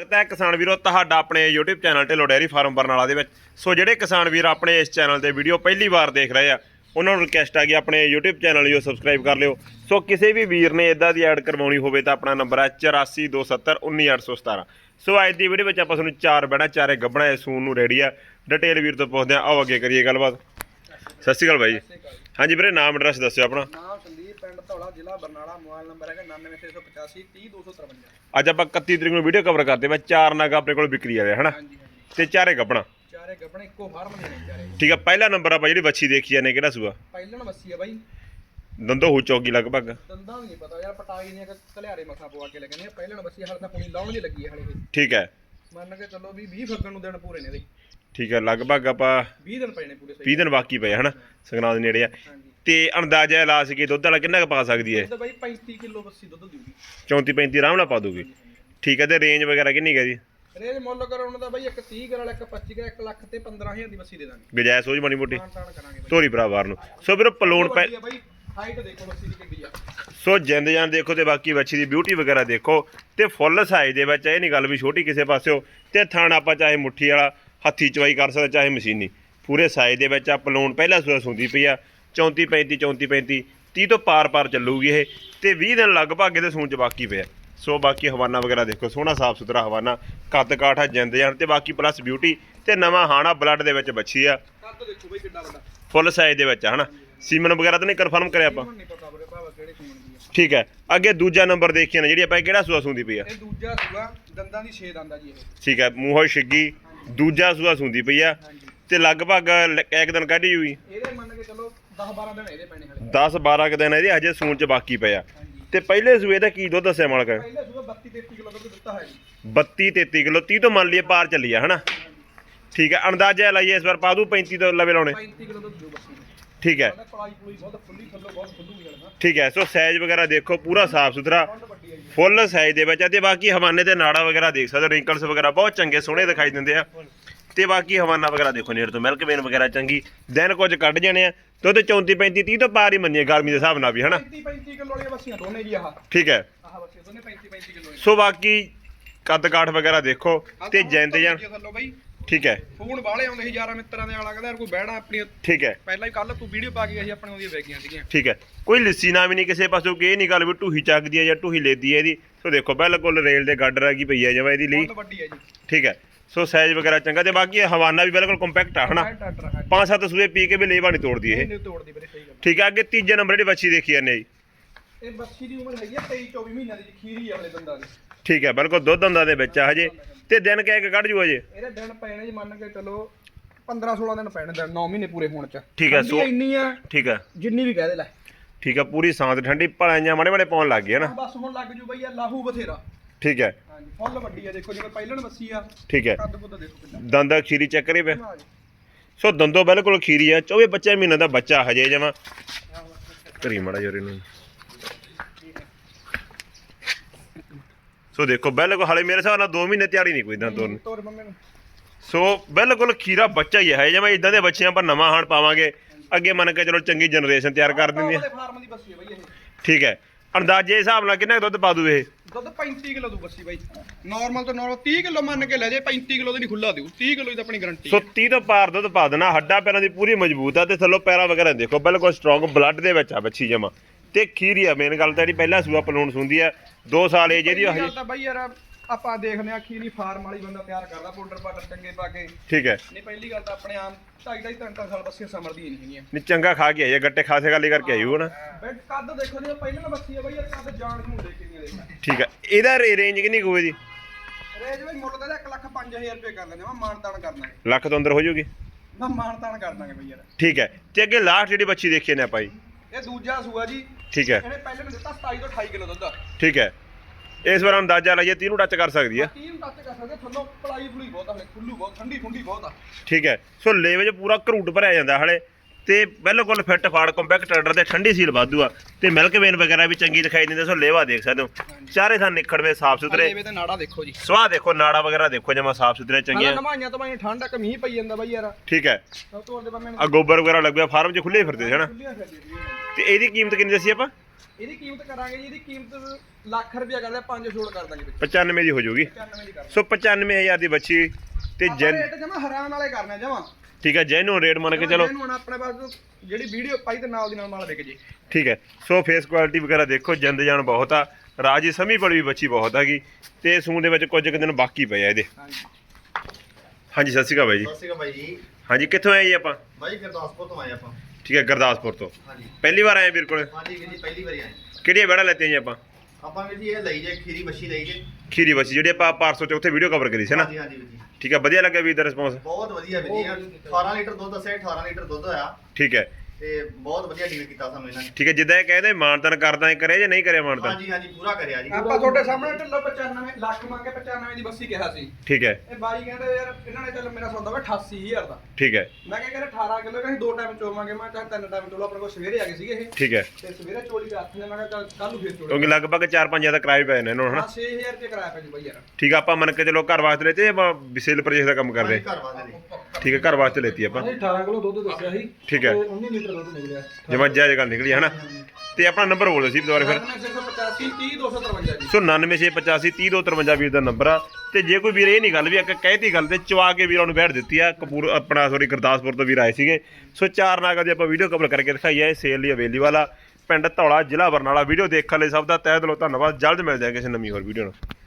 ਸਵਾਗਤ ਹੈ ਕਿਸਾਨ ਵੀਰੋ, ਤੁਹਾਡਾ ਆਪਣੇ YouTube channel Dhillon dairy farm Barnala ਦੇ ਵਿੱਚ। ਸੋ ਜਿਹੜੇ ਕਿਸਾਨ ਵੀਰ ਆਪਣੇ ਇਸ ਚੈਨਲ ਤੇ ਵੀਡੀਓ ਪਹਿਲੀ ਵਾਰ ਦੇਖ ਰਹੇ ਆ, ਉਹਨਾਂ ਨੂੰ ਰਿਕਵੈਸਟ ਆ ਕਿ ਆਪਣੇ YouTube ਚੈਨਲ ਨੂੰ ਸਬਸਕ੍ਰਾਈਬ ਕਰ ਲਿਓ। ਸੋ ਕਿਸੇ ਵੀ ਵੀਰ ਨੇ ਇਦਾਂ ਦੀ ਐਡ ਕਰਵਾਉਣੀ ਹੋਵੇ ਤਾਂ ਆਪਣਾ ਨੰਬਰ ਹੈ 8427191817 ਸੋ ਅੱਜ ਦੀ ਵੀਡੀਓ ਵਿੱਚ ਆਪਾਂ ਤੁਹਾਨੂੰ ਚਾਰ ਬੈਣਾ ਚਾਰੇ ਗੱਬਣਾ ਇਸ ਸੂਨ ਨੂੰ ਰੈਡੀ ਆ। ਡਿਟੇਲ ਵੀਰ ਤੋਂ ਪੁੱਛਦੇ ਆ। ਆਓ ਅੱਗੇ ਕਰੀਏ ਗੱਲਬਾਤ। ਸਤਿ ਸ਼੍ਰੀ ਅਕਾਲ ਬਾਈ। ਜੀ। ਹਾਂਜੀ ਵੀਰੇ, ਨਾਮ ਐਡਰੈਸ ਦੱਸਿਓ ਆਪਣਾ। ਨਾਮ ਸੰਦੀਪ ਪਿੰਡ ਧੌਲਾ ਜ਼ਿਲ੍ਹਾ ਬਰਨਾਲਾ ਮੋਬਾਈਲ ਨੰਬਰ ਹੈਗਾ 99685 30253 ਅੱਜ ਆਪਾਂ 31 ਤਰੀਕ ਨੂੰ ਵੀਡੀਓ ਕਵਰ ਕਰਦੇ ਮੈਂ ਚਾਰ ਨਗ ਆਪਣੇ ਕੋਲ ਵਿਕਰੀ ਆ ਰਿਹਾ ਹਨਾ? ਹਾਂਜੀ ਹਾਂਜੀ। ਤੇ ਚਾਰੇ ਗੱਬਣਾ। ਚਾਰੇ ਗੱਬਣੇ ਇੱਕੋ ਫਾਰਮ ਦੇ ਨੇ ਚਾਰੇ। ਠੀਕ ਆ ਪਹਿਲਾ ਨੰਬਰ ਆਪਾਂ ਜਿਹੜੀ ਬੱਚੀ ਦੇਖੀ ਜਾਂਦੇ ਕਿਹੜਾ ਸੂਆ? ਪਹਿਲਣ ਵੱਸੀ ਆ ਬਾਈ। ਦੰਦੋ ਹੋ ਚੌਗੀ ਲਗਭਗ। ਦੰਦਾਂ ਵੀ ਨਹੀਂ ਪਤਾ ਯਾਰ ਪਟਾਈ ਨੇ ਕਲਿਆਰੇ ਮੱਥਾ ਪਵਾ ਕੇ ਲੱਗਣੇ ਆ ਪਹਿਲਣ ਵੱਸੀ ਹਾਲੇ ਤਾਂ ਪੁਣੀ ਲਾਉਣ ਦੀ ਲੱਗੀ ਹੈ ਹਾਲੇ ਇਹ ਠੀਕ ਹੈ ਮੰਨ ਕੇ ਚੱਲੋ ਵੀ 20 ਫੱਗਣ ਨੂੰ ਦਿਨ ਪੂਰੇ ਨੇ ਇਹਦੇ ਠੀਕ ਹੈ ਲਗਭਗ ਆਪਾਂ 20 ਦਿਨ ਪਏ ਨੇ ਪੂਰੇ ਸਹੀ 20 ਦਿਨ ਬਾਕੀ ਪਏ ਹਨਾ? ਸੰਗਰਾਂਦ ਦੇ ਨੇੜੇ ਆ। ਤੇ ਅੰਦਾਜ਼ਾ ਲਾ ਸਕੇ ਦੁੱਧ ਵਾਲਾ ਕਿੰਨਾ ਕੁ ਪਾ ਸਕਦੀ ਹੈ? ਤਾਂ ਬਾਈ 35 ਕਿਲੋ ਵੱਸੀ ਦੁੱਧ ਦਿਊਗੀ। 34 35 ਆਰਾਮ ਨਾਲ ਪਾ ਦੂਗੀ ਠੀਕ ਹੈ ਤੇ ਰੇਂਜ ਵਗੈਰਾ ਕਿੰਨੀ ਹੈ ਜੀ? ਰੇਜ ਮੁੱਲ ਕਰਾਉਣ ਦਾ ਬਾਈ ਇੱਕ 30 ਕਰ ਵਾਲਾ ਇੱਕ 25 ਕਰ 1 ਲੱਖ ਤੇ 15000 ਦੀ ਵੱਸੀ ਦੇ ਦਾਂਗੇ। ਗਜਾਇ ਸੋਝ ਮਾੜੀ ਮੋਟੀ। ਟਾਣ ਟਾਣ ਕਰਾਂਗੇ ਬਾਈ। ਧੋਰੀ ਭਰਾਵਾਰ ਨੂੰ। ਸੋ ਵੀਰੋ ਪਲੋਣ ਪੈ ਹਾਈਟ ਦੇਖੋ ਦੀ ਆ। ਸੋ ਜਿੰਦ ਜਾਨ ਦੇਖੋ ਤੇ ਬਾਕੀ ਬੱਚੀ ਦੀ ਬਿਊਟੀ ਵਗੈਰਾ ਦੇਖੋ। ਤੇ ਫੁੱਲ ਸਾਈਜ਼ ਦੇ ਵਿੱਚ ਇਹ ਨਹੀਂ ਗੱਲ ਵੀ ਛੋਟੀ ਕਿਸੇ ਪਾਸਿਓ। ਤੇ ਥਾਣ ਆਪਾਂ ਚਾਹੇ ਮੁੱਠੀ ਵਾਲਾ ਹੱਥੀ ਚਵਾਈ ਕਰ ਸਕਦਾ ਚਾਹੇ ਮਸ਼ੀਨੀ। ਪੂਰੇ ਸਾਈਜ਼ ਦੇ ਵਿੱਚ ਆ ਪਲੋਣ ਪਹਿਲਾ ਸੂਆ ਸੁੰਦੀ ਪਈ ਆ। 34 35 34 35 30 ਤੋਂ ਪਾਰ ਪਾਰ ਚੱਲੂਗੀ ਇਹ ਤੇ 20 ਦਿਨ ਲਗਭਗ ਇਹਦੇ ਸੂਣ ਚ ਬਾਕੀ ਪਿਆ। ਸੋ ਬਾਕੀ ਹਵਾਨਾ ਵਗੈਰਾ ਦੇਖੋ ਸੋਹਣਾ ਸਾਫ਼ ਸੁਥਰਾ ਹਵਾਨਾ ਕੱਦ ਕਾਠ ਜਿੰਦ ਜਾਨ ਤੇ ਬਾਕੀ ਪਲੱਸ ਬਿਊਟੀ ਤੇ ਨਵਾਂ ਹਾਣਾ ਬਲੱਡ ਦੇ ਵਿੱਚ ਬੱਚੀ ਆ। ਕੱਦ ਦੇਖੋ ਬਾਈ ਕਿੱਡਾ ਵੱਡਾ। ਫੁੱਲ ਸਾਈਜ਼ ਦੇ ਵਿੱਚ ਹਨਾ? ਸੀਮਨ ਵਗੈਰਾ ਤਾਂ ਨਹੀਂ ਕਨਫਰਮ ਕਰਿਆ ਆਪਾਂ? ਠੀਕ ਹੈ ਅੱਗੇ ਦੂਜਾ ਨੰਬਰ ਦੇਖੀਏ ਨਾ ਜਿਹੜੀ ਆਪਾਂ ਇਹ ਕਿਹੜਾ ਸੂਆ ਸੁੰਦੀ ਪਈ ਆ? ਇਹ ਦੂਜਾ ਸੂਆ ਦੰਦਾਂ ਦੀ 6 ਦੰਦ ਆ ਜੀ ਇਹ। ਠੀਕ ਹੈ ਮੂੰਹੋਂ ਛਿੱਗੀ ਦੂਜਾ ਸੂਆ ਸੁੰਦੀ ਪਈ ਆ ਤੇ ਲਗਭਗ ਇੱਕ ਦਿਨ ਕੱਢੀ ਹੋਈ। ਇਹਦੇ ਮੰਨ ਕੇ ਚਲੋ 10 12 ਦਿਨ ਇਹਦੇ ਪੈਣੇ ਹਲੇ। 10 12 ਕੁ ਦਿਨ ਇਹਦੇ ਹਜੇ ਸੂਣ ਚ ਬਾਕੀ ਪਿਆ। ਹਾਂਜੀ ਤੇ ਪਹਿਲੇ ਸੂਏ ਦਾ ਕੀ ਦੁੱਧ ਦੱਸਿਆ ਮਾਲਕ? ਪਹਿਲੇ ਸੂਆ 32 33 ਕਿਲੋ ਦੁੱਧ ਦਿੱਤਾ ਹੈ ਜੀ। 32 33 ਕਿਲੋ 30 ਤੋਂ ਮੰਨ ਲਈਏ ਪਾਰ ਚੱਲੀ ਆ ਹਨਾ? ਠੀਕ ਹੈ ਅੰਦਾਜ਼ਾ ਲਾਈਏ ਇਸ ਵਾਰ ਪਾ ਦੂ 35 ਤੋਂ ਲਵੇ ਲਾਉਣੇ। 35 ਕਿਲੋ ਦੁੱਧ ਦਿਓ ਬੱਸੀ ਠੀਕ ਹੈ। ਉਹਦਾ ਪੁਲੀ ਬਹੁਤ ਫੁੱਲੀ ਥੱਲੋ ਬਹੁਤ ਫੁੱਲੂਗੀ ਹਲੇ ਠੀਕ ਹੈ ਸੋ ਸਾਈਜ਼ ਵਗੈਰਾ ਦੇਖੋ ਪੂਰਾ ਸਾਫ਼ ਸੁਥਰਾ ਵੱਡੀ ਜੀ। ਫੁੱਲ ਸਾਈਜ਼ ਦੇ ਵਿੱਚ ਆ ਤੇ ਬਾਕੀ ਹਵਾਨੇ ਤੇ ਨਾੜਾ ਵਗੈਰਾ ਦੇਖ ਸਕਦੇ ਰਿੰਕਲਸ ਵਗੈਰਾ ਬਹੁਤ ਚੰਗੇ ਸੋਹਣੇ ਦਿਖਾਈ ਦਿੰਦੇ ਆ। ਤੇ ਬਾਕੀ ਹਵਾਨਾ ਵਗੈਰਾ ਦੇਖੋ ਨੇੜ ਤੋਂ ਮਿਲਕ ਵੇਨ ਵਗੈਰਾ ਚੰਗੀ ਦਿਨ ਕੁਝ ਕੱਢ ਜਾਣੇ ਆ। ਦੁੱਧ 34 35 30 ਤੋਂ ਪਾਰ ਹੀ ਮੰਨੀਏ ਗਰਮੀ ਦੇ ਹਿਸਾਬ ਨਾਲ ਵੀ ਹਨਾ? 35 35 ਕਿਲੋ ਵਾਲੀਆਂ ਬੱਸੀਆਂ ਦੋਨੇ ਜੀ ਆਹ। ਠੀਕ ਹੈ। ਆਹ ਬੱਸੀਆਂ ਦੋਨੇ 35 35 ਕਿਲੋ ਸੋ ਬਾਕੀ ਕੱਦ ਕਾਠ ਵਗੈਰਾ ਦੇਖੋ ਤੇ ਜਿੰਦ ਥੱਲੋ ਬਾਈ। ਠੀਕ ਹੈ। ਫੋਨ ਵਾਲੇ ਆਉਂਦੇ ਸੀ ਯਾਰਾਂ ਮਿੱਤਰਾਂ ਦੇ ਆਲਾ ਕਹਿੰਦਾ ਕੋਈ ਬਹਿਣਾ ਆਪਣੀ ਠੀਕ ਹੈ। ਪਹਿਲਾਂ ਹੀ ਕੱਲ ਤੂੰ ਵੀਡੀਓ ਪਾ ਕੇ ਗਿਆ ਸੀ ਆਪਣੇ ਉਹਦੀਆਂ ਵੇਗੀਆਂ ਸੀਗੀਆਂ। ਠੀਕ ਹੈ। ਕੋਈ ਲਿੱਸੀ ਨਾ ਵੀ ਨਹੀਂ ਕਿਸੇ ਪਾਸੋਂ ਕਿ ਇਹ ਨਹੀਂ ਗੱਲ ਵੀ ਢੂਹੀ ਚੱਕਦੀ ਹੈ ਜਾਂ ਢੂਹੀ ਲੈਦੀ ਹੈ ਇਹਦੀ। ਸੋ ਦੇਖੋ ਬਿਲਕੁਲ ਰੇਲ ਦੇ ਗਾਡਰ ਆ ਗਈ ਪਈ ਹੈ ਜਵਾ ਇਹਦੀ ਲਈ। ਫੁੱਲ ਵੱਡੀ ਆ ਜੀ। ਠੀਕ ਹੈ। ਸੋ ਸਾਈਜ਼ ਵਗੈਰਾ ਚੰਗਾ ਤੇ ਬਾਕੀ ਇਹ ਹਵਾਨਾ ਵੀ ਬਿਲਕੁਲ ਕੰਪੈਕਟ ਆ ਹਨਾ? ਡਾਕਟਰ ਆ ਪੰਜ ਸੱਤ ਸੂਏ ਪੀ ਕੇ ਵੀ ਲੇਵਾ ਨਹੀਂ ਤੋੜਦੀ ਇਹ। ਨਹੀਂ ਤੋੜਦੀ ਵੀਰੇ ਸਹੀ ਗੱਲ ਠੀਕ ਹੈ ਅੱਗੇ ਤੀਜੇ ਨੰਬਰ ਜਿਹੜੀ ਬੱਚੀ ਦੇਖੀ ਜਾਂਦੇ ਜੀ। ਇਹ ਬੱਚੀ ਦੀ ਉਮਰ ਹੈਗੀ ਆ 23 24 ਮਹੀਨਿਆਂ ਦੀ ਖੀਰੀ ਆ ਹਲੇ ਦੰਦਾਂ ਦੀ। ਠੀਕ ਹੈ ਬਿਲਕੁਲ ਦੁੱਧ ਦੰਦਾਂ ਦੇ ਵਿੱਚ ਆ ਹਜੇ। ਤੇ ਦਿਨ ਕਹਿ ਕੇ ਕੱਢ ਜੂ? ਹਜੇ ਇਹਦੇ ਦਿਨ ਪੈਣੇ ਜੀ ਮੰਨ ਕੇ ਚਲੋ 15 16 ਦਿਨ ਪੈਣੇ ਦਿਨ 9 ਮਹੀਨੇ ਪੂਰੇ ਹੋਣ ਚ। ਠੀਕ ਹੈ, ਠੰਡੀ ਸੋ- ਇੰਨੀ ਆ ਠੀਕ ਹੈ ਜਿੰਨੀ ਵੀ ਕਹਿ ਦੇ ਲੈ। ਠੀਕ ਹੈ ਪੂਰੀ ਸਾਂਤ ਠੰਡੀ ਭਲਾਈਆਂ ਮਾੜੇ ਮਾੜੇ ਪਾਉਣ ਲੱਗ ਗਏ ਨਾ। ਬਸ ਹੁਣ ਲੱਗ ਜੂ ਬਈ ਆ ਲਾਹੂ ਬਥੇਰਾ। ਠੀਕ ਹੈ। ਹਾਂਜੀ ਫੁੱਲ ਵੱਡੀ ਆ ਦੇਖੋ ਜਿਵੇਂ ਪਹਿਲਣ ਬੱਸੀ ਆ ਠੀਕ ਹੈ। ਕੱਦ ਕੁੱਦ ਦੇਖੋ ਕਿੰਨਾ। ਦੰਦ ਖੀਰੀ ਚੈੱਕ ਕਰੀ। ਸੋ ਦੰਦੋ ਬਿਲਕੁਲ ਖੀਰੀ ਆ 24 ਬੱਚੇ ਮਹੀਨੇ ਦਾ ਬੱਚਾ ਹਜੇ ਜਮਾ। ਕਰੀ ਮੜਾ ਜੋਰੇ ਨੂੰ ਸੋ ਦੇਖੋ ਬਿਲਕੁਲ ਹਲੇ ਮੇਰੇ ਹਿਸਾਬ ਨਾਲ 2 ਮਹੀਨੇ ਤਿਆਰੀ ਨਹੀਂ ਕੋਈ ਦੰਦ ਤੋਰਨ ਤੋਰ ਮੰਮੀ ਨੂੰ। ਸੋ ਬਿਲਕੁਲ ਖੀਰਾ ਬੱਚਾ ਹੀ ਹੈ ਜਿਵੇਂ ਇਦਾਂ ਦੇ ਬੱਚਿਆਂ ਪਰ ਨਵਾਂ ਹਾਣ ਪਾਵਾਂਗੇ। ਅੱਗੇ ਮੰਨ ਕੇ ਚਲੋ ਚੰਗੀ ਜਨਰੇਸ਼ਨ ਤਿਆਰ ਕਰ ਦਿੰਦੀ ਹੈ ਉਹਦੇ ਫਾਰਮ ਦੀ ਬੱਸੀ ਆ ਬਈ ਇਹ। ਠੀਕ ਹੈ। ਅੰਦਾਜ਼ੇ ਹਿਸਾਬ ਨਾਲ ਕਿੰਨਾ ਕੁ ਦੁੱਧ ਪਾ ਦੂ ਇਹ? ਦੁੱਧ 35 ਕਿਲੋ ਦੂ ਬੱਸੀ ਬਾਈ। ਨਾਰਮਲ ਤੋਂ ਨਾਰਮਲ 30 ਕਿਲੋ ਮੰਨ ਕੇ ਲੈ ਜੇ 35 ਕਿਲੋ ਦੀ ਨਹੀਂ ਖੁੱਲਾ ਦਿਓ 30 ਕਿਲੋ ਦੀ ਤਾਂ ਆਪਣੀ ਗਾਰੰਟੀ ਸੋ 30 ਤੋਂ ਪਾਰ ਦੁੱਧ ਪਾ ਦੇਣਾ ਹੱਡਾਂ ਪੈਰਾਂ ਦੀ ਪੂਰੀ ਮਜ਼ਬੂਤ ਆ ਤੇ ਥੱਲੋਂ ਪੈਰਾਂ ਵਗੈਰਾ ਦੇਖੋ ਬਿਲਕੁਲ ਸਟਰੋਂਗ ਬਲੱਡ ਦੇ ਵਿੱਚ ਆ ਬੱਚੀ ਜਮਾ। ਤੇ ਖੀਰੀ ਆ ਮੇਨ ਗੱਲ ਤਾਂ ਜਿਹੜੀ ਪਹਿਲਾ ਸੂਆ ਪਲੂਣ ਸੁੰਦੀ ਆ 2 ਸਾਲ ਏ ਜਿਹਦੀ ਪਹਿਲੀ ਗੱਲ ਹਜੇ ਤਾਂ ਬਾਈ ਯਾਰ ਆਪਾਂ ਦੇਖਦੇ ਆ ਖੀਰੀ ਫਾਰਮ ਵਾਲੀ ਬੰਦਾ ਤਿਆਰ ਕਰਦਾ ਪਾਊਡਰ ਪਾਊਡਰ ਚੰਗੇ ਪਾ ਕੇ। ਠੀਕ ਹੈ। ਨਹੀਂ ਪਹਿਲੀ ਗੱਲ ਤਾਂ ਆਪਣੇ ਆਮ ਢਾਈ ਢਾਈ ਤਿੰਨ ਤਿੰਨ ਸਾਲ ਬੱਸੀਆਂ ਸਮਰਦੀ ਨਹੀਂ ਹੈਗੀਆਂ। ਨੀ ਚੰਗਾ ਖਾ ਕੇ ਆਈ ਆ ਗੱਟੇ ਖਾਸੇ ਗੱਲ ਹੀ ਕਰਕੇ ਆਈ ਨਾ ਬੈਡ ਕੱਦ ਦੇਖੋ ਜੀ ਪਹਿਲਾਂ ਬੱਸੀ ਆ ਬਾਈ ਯਾਰ ਕੱਦ ਜਾਣ ਨੂੰ ਦੇਖ ਕੇ ਦੇਖਾ ਠੀਕ ਹੈ ਇਹਦਾ ਰੇਂਜ ਕਿੰਨੀ ਹੋਵੇ ਜੀ ਰੇਜ ਬਾਈ ਮੁੱਲ ਦਾ 1 ਲੱਖ 5000 ਰੁਪਏ ਕਰ ਲੈਂਦੇ ਮੈਂ ਮਾਨਤਾਨ ਕਰਨਾ ਹੈ। ਲੱਖ ਤੋਂ ਅੰਦਰ ਹੋ ਜਾਊਗੀ? ਮੈਂ ਮਾਨਤਾਨ ਕਰ ਦਾਂਗੇ ਬਾਈ ਯਾਰ। ਠੀਕ ਹੈ ਤੇ ਅੱਗੇ ਲਾਸਟ ਜਿਹੜੀ ਬੱਚੀ ਦੇਖੀ ਨੇ ਆਪਾਂ ਜੀ। ਇਹ ਦੂਜਾ ਸੂਆ ਜੀ। ਠੀਕ ਹੈ। ਇਹਨੇ ਪਹਿਲੇ ਨੂੰ ਦਿੱਤਾ 27 ਤੋਂ 28 ਕਿਲੋ ਦੁੱਧ। ਠੀਕ ਹੈ। ਇਸ ਵਾਰ ਅੰਦਾਜ਼ਾ ਲਾਈਏ 30 ਨੂੰ ਟੱਚ ਕਰ ਸਕਦੀ ਆ। 30 ਨੂੰ ਟੱਚ ਕਰ ਸਕਦੇ ਥੱਲੋਂ ਪਲਾਈ ਫੁਲੀ ਬਹੁਤ ਆ ਹਲੇ ਖੁੱਲੂ ਬਹੁਤ ਠੰਡੀ ਠੁੰਡੀ ਬਹੁਤ ਆ। ਠੀਕ ਹੈ। ਸੋ ਲੇਵੇ 'ਚ ਪੂਰਾ ਘਰੂਟ ਭਰਿਆ ਜਾਂਦਾ ਹਲੇ ਤੇ ਬਿਲਕੁਲ ਫਿੱਟ ਫਾੜ ਕੰਪੈਕਟ ਰੈਡਰ ਤੇ ਠੰਡੀ ਸੀਲ ਵਾਧੂ ਆ। ਤੇ ਮਿਲਕ ਵੇਨ ਵਗੈਰਾ ਵੀ ਚੰਗੀ ਦਿਖਾਈ ਦਿੰਦੇ ਸੋ ਲੇਵਾ ਦੇਖ ਸਕਦੇ ਹੋ। ਚਾਰੇ ਥਾਂ ਨਿਖੜਵੇਂ ਸਾਫ਼ ਸੁਥਰੇ। ਲੇਵੇ ਤੇ ਨਾੜਾ ਦੇਖੋ ਜੀ। ਸਵਾਹ ਦੇਖੋ ਨਾੜਾ ਵਗੈਰਾ ਦੇਖੋ ਜਮਾ ਸਾਫ਼ ਸੁਥਰੇ ਚੰਗੀਆਂ। ਨਮਾਈਆਂ ਤੋਂ ਠੰਡ ਤੱਕ ਮੀਂਹ ਪਈ ਜਾਂਦਾ ਬਾਈ ਯਾਰ। ਠੀਕ ਹੈ। ਸਭ ਤੋਂ ਵੱਡੇ ਬੰਮੇ ਆ ਗੋਬਰ ਵਗੈਰਾ ਲੱਗਿਆ ਫਾਰਮ 'ਚ ਖੁੱਲੇ ਫਿਰਦੇ ਹਨਾ ਤੇ ਇਹਦੀ ਕੀਮਤ ਕਿੰਨੀ ਦੱਸੀ ਆਪਾਂ? ਇਹਦੀ ਕੀਮਤ ਕਰਾਂਗੇ ਜੀ ਇਹਦੀ ਕੀਮਤ ਲੱਖ ਰੁਪਇਆ ਕਰਦੇ 5 ਛੋੜ ਕਰ ਦਾਂਗੇ ਵਿੱਚ। 95 ਦੀ ਹੋ ਜਾਊਗੀ 95 ਦੀ ਕਰ ਸੋ 95000 ਦੀ ਬੱਚੀ ਤੇ ਆਪਾਂ ਜੈਨ ਰੇਟ ਜਮਾ ਹੈਰਾਨ ਵਾਲੇ ਕਰਨੇ ਜਮਾ। ਠੀਕ ਹੈ ਜੈਨੂਨ ਰੇਟ ਮੰਨ ਕੇ ਚਲੋ। ਹੁਣ ਆਪਣੇ ਪਾਸ ਜਿਹੜੀ ਵੀਡੀਓ ਪਾਈ ਤੇ ਨਾਲ ਦੀ ਨਾਲ ਮਾਲ ਵਿਕ ਜੇ। ਠੀਕ ਹੈ ਸੋ ਫੇਸ ਕੁਆਲਿਟੀ ਵਗੈਰਾ ਦੇਖੋ ਜਿੰਦ ਜਾਨ ਬਹੁਤ ਆ। ਰਾਜੀ ਸਮੀ ਬੜੀ ਵੀ ਬੱਚੀ ਬਹੁਤ ਹੈਗੀ ਤੇ ਸੂਣ ਦੇ ਵਿੱਚ ਕੁਝ ਕੁ ਦਿਨ ਬਾਕੀ ਪਏ ਆ ਇਹਦੇ। ਹਾਂਜੀ। ਹਾਂਜੀ ਸਤਿ ਸ਼੍ਰੀ ਅਕਾਲ ਬਾਈ ਜੀ। ਸਤਿ ਸ਼੍ਰੀ ਅਕਾਲ ਬਾਈ ਜੀ। ਹਾਂਜੀ ਕਿੱਥੋਂ ਆਏ ਜੀ ਆਪਾਂ? ਬਾਈ ਗੁਰਦਾਸਪੁਰ ਤੋਂ ਆਏ ਆਪਾਂ। ਠੀਕ ਹੈ ਗੁਰਦਾਸਪੁਰ ਤੋਂ। ਹਾਂਜੀ। ਪਹਿਲੀ ਵਾਰ ਆਏ ਵੀਰ ਕੋਲ? ਹਾਂਜੀ ਵੀਰ ਜੀ ਪਹਿਲੀ ਵਾਰੀ ਆਏ। ਕਿਹੜੀਆਂ ਵੜਾ ਲੈਤੀਆਂ ਜੀ ਆਪਾਂ? ਆਪਾਂ ਵੀਰ ਜੀ ਇਹ ਲਈ ਜੇ ਖੀਰੀ ਮੱਛੀ ਲਈ ਜੇ। ਖੀਰੀ ਬੱਚੀ ਜਿਹੜੀ ਆਪਾਂ ਪਾਰਸੋ ਚ ਉੱਥੇ ਵੀਡੀਓ ਕਵਰ ਕਰੀ ਸੀ ਨਾ? ਹਾਂਜੀ ਹਾਂਜੀ ਵੀਰ ਜੀ। ਠੀਕ ਹੈ ਵਧੀਆ ਲੱਗਿਆ ਵੀਰ ਦਾ ਰਿਸਪੌਂਸ ਬਹੁਤ ਵਧੀਆ ਵੀਰ ਜੀ 18 ਲੀਟਰ ਦੁੱਧ ਦੱਸਿਆ 18 ਲੀਟਰ ਦੁੱਧ ਆਇਆ ਠੀਕ ਹੈ। ਤੇ ਬਹੁਤ ਵਧੀਆ ਡੀਲ ਕੀਤਾ ਸਾਨੂੰ ਇਹਨਾਂ ਨੇ। ਠੀਕ ਹੈ ਜਿੱਦਾਂ ਇਹ ਕਹਿੰਦੇ ਮਾਨਤਨ ਕਰਦਾ ਕਰੇ ਜਾਂ ਨਹੀਂ ਕਰਿਆ ਮਾਨਤਨ? ਹਾਂਜੀ ਹਾਂਜੀ ਪੂਰਾ ਕਰਿਆ ਜੀ। ਆਪਾਂ ਤੁਹਾਡੇ ਸਾਹਮਣੇ ਢਿੱਲੋ 95 ਲੱਖ ਮੰਗ ਕੇ 95 ਦੀ ਬੱਸੀ ਕਿਹਾ ਸੀ। ਠੀਕ ਹੈ। ਇਹ ਬਾਈ ਕਹਿੰਦੇ ਯਾਰ ਇਹਨਾਂ ਨੇ ਚੱਲ ਮੇਰਾ ਸੌਦਾ ਵਾ 88000 ਦਾ। ਠੀਕ ਹੈ। ਮੈਂ ਕਿਹਾ ਕਹਿੰਦੇ 18 ਕਿਲੋ ਕਹਿੰਦੇ ਦੋ ਟਾਈਮ ਚੋਵਾਂਗੇ ਮੈਂ ਚੱਲ ਤਿੰਨ ਟਾਈਮ ਚੋਲੋ ਆਪਣੇ ਕੋਲ ਸਵੇਰੇ ਆ ਗਏ ਸੀਗੇ ਇਹ। ਠੀਕ ਹੈ। ਤੇ ਸਵੇਰੇ ਚੋਲੀ ਦੇ ਹੱਥ ਨੇ ਮੈਂ ਕਿਹਾ ਚੱਲ ਕੱਲ ਨੂੰ ਫੇਰ ਚੋਲੋ ਕਿਉਂਕਿ ਲਗਭਗ 4-5 ਹਜ਼ਾਰ ਦਾ ਕਿਰਾਏ ਪਏ ਨੇ ਇਹਨਾਂ ਨੂੰ ਹਨਾ? ਹਾਂ 6000 ਰੁਪਏ ਕਰਾਇਆ ਪਿਆ ਜੀ ਬਾਈ ਯਾਰ। ਠੀਕ ਆ ਆਪਾਂ ਮੰਨ ਕੇ ਚਲੋ ਘਰ ਵਾਸਤੇ ਲੈਤੇ ਆਪਾਂ ਸੇਲ ਪਰਚੇਸ ਦਾ ਕੰਮ ਕਰਦੇ? ਘਰ ਵਾਸਤੇ ਠੀਕ ਹੈ ਘਰ ਵਾਸਤੇ ਲੈਤੀ ਆਪਾਂ। ਅਸੀਂ 18 ਕਿਲੋ ਦੁੱਧ ਦੱਸਿਆ ਸੀ। ਠੀਕ ਹੈ। ਤੇ 19 ਲੀਟਰ ਦੁੱਧ ਨਿਕਲਿਆ। ਜਿਵੇਂ ਜਾਇਜ਼ ਗੱਲ ਨਿਕਲੀ ਹੈ ਨਾ ਤੇ ਆਪਣਾ ਨੰਬਰ ਬੋਲੋ ਸੀ ਦੁਬਾਰਾ ਫਿਰ। 9685 30253 ਜੀ। ਸੋ 9985 30253 ਵੀਰ ਦਾ ਨੰਬਰ ਆ। ਤੇ ਜੇ ਕੋਈ ਵੀਰ ਇਹ ਨਹੀਂ ਗੱਲ ਵੀ ਇੱਕ ਕਹਿਤੀ ਗੱਲ ਤੇ ਚਵਾ ਕੇ ਵੀਰਾਂ ਨੂੰ ਬੈਠ ਦਿੱਤੀ ਆ। ਕਪੂਰ ਆਪਣਾ ਸੋਰੀ ਗੁਰਦਾਸਪੁਰ ਤੋਂ ਵੀਰ ਆਏ ਸੀਗੇ। ਸੋ ਚਾਰ ਨਾਗਾ ਦੀ ਆਪਾਂ ਵੀਡੀਓ ਕਵਰ ਕਰਕੇ ਦਿਖਾਈ ਆ ਇਹ ਸੇਲ ਲਈ ਅਵੇਲੇਬਲ ਆ ਪਿੰਡ ਧੌਲਾ ਜ਼ਿਲ੍ਹਾ ਬਰਨਾਲਾ। ਵੀਡੀਓ ਦੇਖਣ ਲਈ ਸਭ ਦਾ ਤਹਿ ਦਿਲੋਂ ਧੰਨਵਾਦ। ਜਲਦ ਮਿਲਦੇ ਹਾਂ ਕਿਸੇ ਨਵੀਂ ਹੋਰ ਵੀਡੀਓ ਨਾਲ।